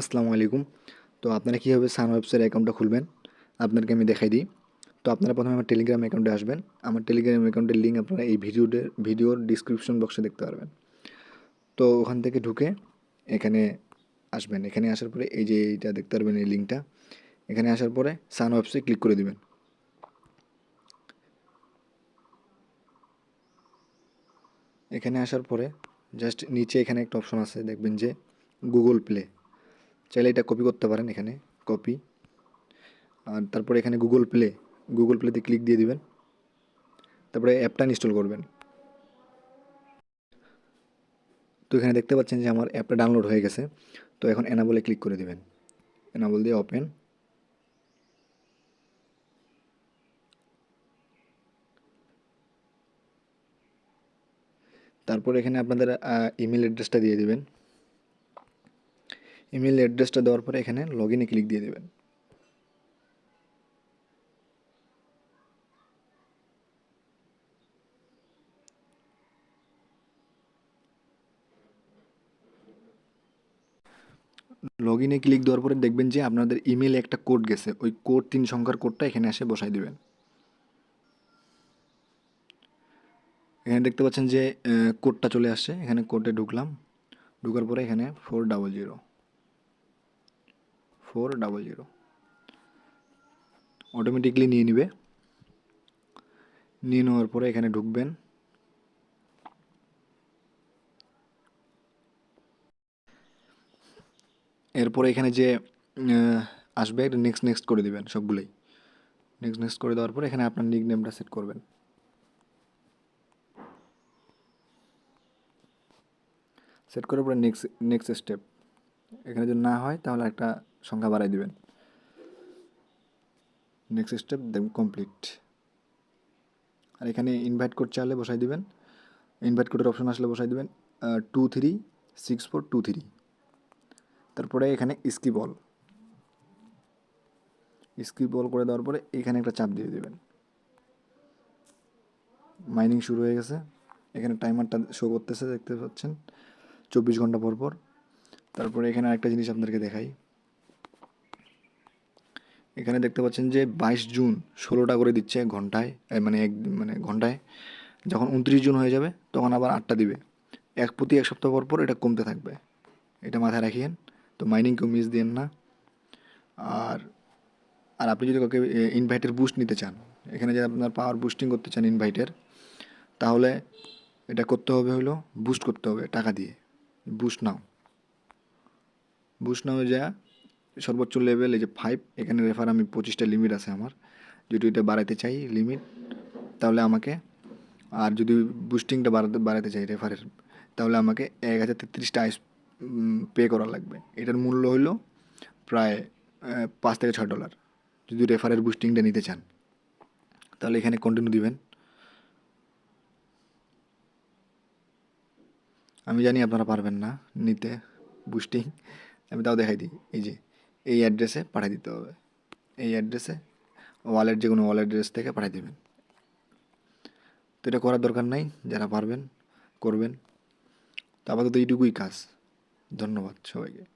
আসসালামু আলাইকুম। তো আপনারা কীভাবে সান ওয়েবসের অ্যাকাউন্টটা খুলবেন? আপনাদেরকে আমি দেখাই দিই। তো আপনারা প্রথমে আমার টেলিগ্রাম অ্যাকাউন্টে আসবেন। আমার টেলিগ্রাম অ্যাকাউন্টের লিঙ্ক আপনারা এই ভিডিওতে ভিডিওর ডিসক্রিপশন বক্সে দেখতে পারবেন। তো ওখান থেকে ঢুকে এখানে আসবেন। এখানে আসার পরে এই যে এইটা দেখতে পারবেন এই লিঙ্কটা এখানে আসার পরে সান ওয়েবসে ক্লিক করে দিবেন। এখানে আসার পরে জাস্ট নিচে এখানে একটা অপশন আছে। দেখবেন যে গুগল প্লে চাইলে এটা কপি করতে পারেন এখানে কপি আর তারপরে এখানে গুগল প্লে গুগল প্লেতে ক্লিক দিয়ে দিবেন। তারপরে অ্যাপটা ইনস্টল করবেন। তো এখানে দেখতে পাচ্ছেন যে আমার অ্যাপটা ডাউনলোড হয়ে গেছে। তো এখন এনাবলে ক্লিক করে দিবেন। এনাবল দিয়ে ওপেন তারপর এখানে আপনাদের ইমেল অ্যাড্রেসটা দিয়ে দিবেন। ইমেল অ্যাড্রেসটা দেওয়ার পরে এখানে লগ ইনে ক্লিক দিয়ে দেবেন। লগ ইনে ক্লিক দেওয়ার পরে দেখবেন যে আপনাদের ইমেলে একটা কোড গেছে। ওই কোড তিন সংখ্যার কোডটা এখানে এসে বসাই দেবেন। এখানে দেখতে পাচ্ছেন যে কোডটা চলে আসছে। এখানে কোডে ঢুকলাম। ঢুকার পরে এখানে four double zero four double zero automatically নিয়ে নিবে। নিয়ে নেওয়ার পরে এখানে ঢুকবেন। এরপরে এখানে যে আসবে, এটা নেক্সট নেক্সট করে দেবেন সবগুলোই। নেক্সট নেক্সট করে দেওয়ার পরে এখানে আপনার নিক নেমটা সেট করবেন। সেট করার পরে নেক্সট নেক্সট স্টেপ এখানে যদি না হয়, তাহলে একটা সংখ্যা বাড়াই দিবেন। নেক্সট স্টেপ দেন কমপ্লিট আর এখানে ইনভাইট কোড চাইলে বসাই দিবেন। ইনভাইট কোডের অপশন আসলে বসাই দিবেন two three six four two three তারপরে এখানে স্কিপ অল স্কিপ অল করে দেওয়ার পরে এখানে একটা চাপ দিয়ে দেবেন। মাইনিং শুরু হয়ে গেছে। এখানে টাইমারটা শো করতেছে, দেখতে পাচ্ছেন। চব্বিশ ঘণ্টা পর পর। তারপরে এখানে আরেকটা জিনিস আপনাদেরকে দেখাই। এখানে দেখতে পাচ্ছেন যে বাইশ জুন ষোলোটা করে দিচ্ছে ঘন্টায় মানে এক মানে ঘন্টায়। যখন উনত্রিশ জুন হয়ে যাবে, তখন আবার আটটা দিবে। এক প্রতি এক সপ্তাহ পর পর এটা কমতে থাকবে। এটা মাথায় রাখিয়েন, তো মাইনিং কেউ মিস দিন না। আর আর আপনি যদি কাউকে ইনভাইটের বুস্ট নিতে চান, এখানে যে আপনার পাওয়ার বুস্টিং করতে চান ইনভাইটের তাহলে এটা করতে হবে হলো বুস্ট করতে হবে টাকা দিয়ে। বুস্ট নাও বুস্ট নাও যা সর্বোচ্চ লেভেল এই যে ফাইভ এখানে রেফার আমি পঁচিশটা লিমিট আছে আমার। যদি এটা বাড়াতে চাই লিমিট তাহলে আমাকে, আর যদি বুস্টিংটা বাড়াতে বাড়াতে চাই রেফারের তাহলে আমাকে এক হাজার তেত্রিশটা আইস পে করা লাগবে। এটার মূল্য হলো প্রায় পাঁচ থেকে ছয় ডলার যদি রেফারের বুস্টিংটা নিতে চান, তাহলে এখানে কন্টিনিউ দিবেন। আমি জানি আপনারা পারবেন না নিতে বুস্টিং আমি তাও দেখাই দিই। এই যে এই অ্যাড্রেসে পাঠিয়ে দিতে হবে। এই অ্যাড্রেসে ওয়ালেট যে কোনো ওয়ালেট অ্যাড্রেস থেকে পাঠিয়ে দেবেন। তো এটা করার দরকার নাই, যারা পারবেন, করবেন। তো আপাতত এইটুকুই কাজ। ধন্যবাদ সবাইকে।